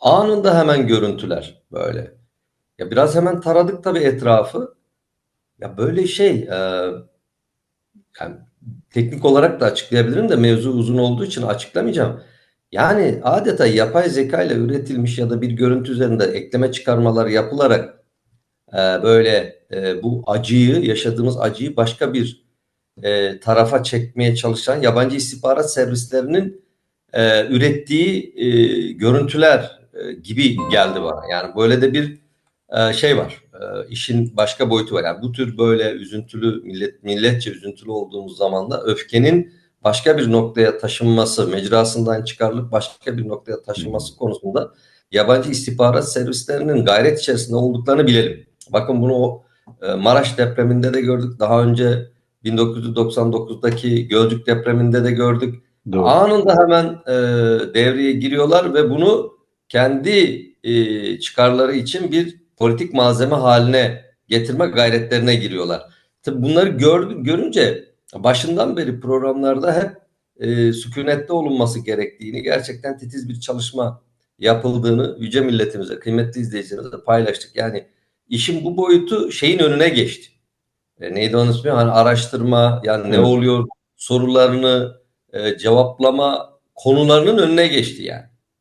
Anında hemen görüntüler böyle. Ya biraz hemen taradık tabii etrafı. Ya böyle şey e, yani teknik olarak da açıklayabilirim de mevzu uzun olduğu için açıklamayacağım. Yani adeta yapay zeka ile üretilmiş ya da bir görüntü üzerinde ekleme çıkarmalar yapılarak e, böyle e, bu acıyı, yaşadığımız acıyı başka bir e, tarafa çekmeye çalışan yabancı istihbarat servislerinin e, ürettiği e, görüntüler e, gibi geldi bana. Yani böyle de bir e, şey var. E, işin başka boyutu var. Yani bu tür böyle üzüntülü millet milletçe üzüntülü olduğumuz zaman da öfkenin başka bir noktaya taşınması, mecrasından çıkarılıp başka bir noktaya taşınması konusunda yabancı istihbarat servislerinin gayret içerisinde olduklarını bilelim. Bakın bunu o Maraş depreminde de gördük. Daha önce 1999'daki Gölcük depreminde de gördük. Doğru. Anında hemen e, devreye giriyorlar ve bunu kendi e, çıkarları için bir politik malzeme haline getirme gayretlerine giriyorlar. Tabii bunları gör, görünce başından beri programlarda hep e, sükunette olunması gerektiğini, gerçekten titiz bir çalışma yapıldığını yüce milletimize, kıymetli izleyicilerimize paylaştık. Yani işin bu boyutu şeyin önüne geçti. E, neydi onun ismi? Hani araştırma, yani ne oluyor sorularını e, cevaplama konularının önüne geçti yani.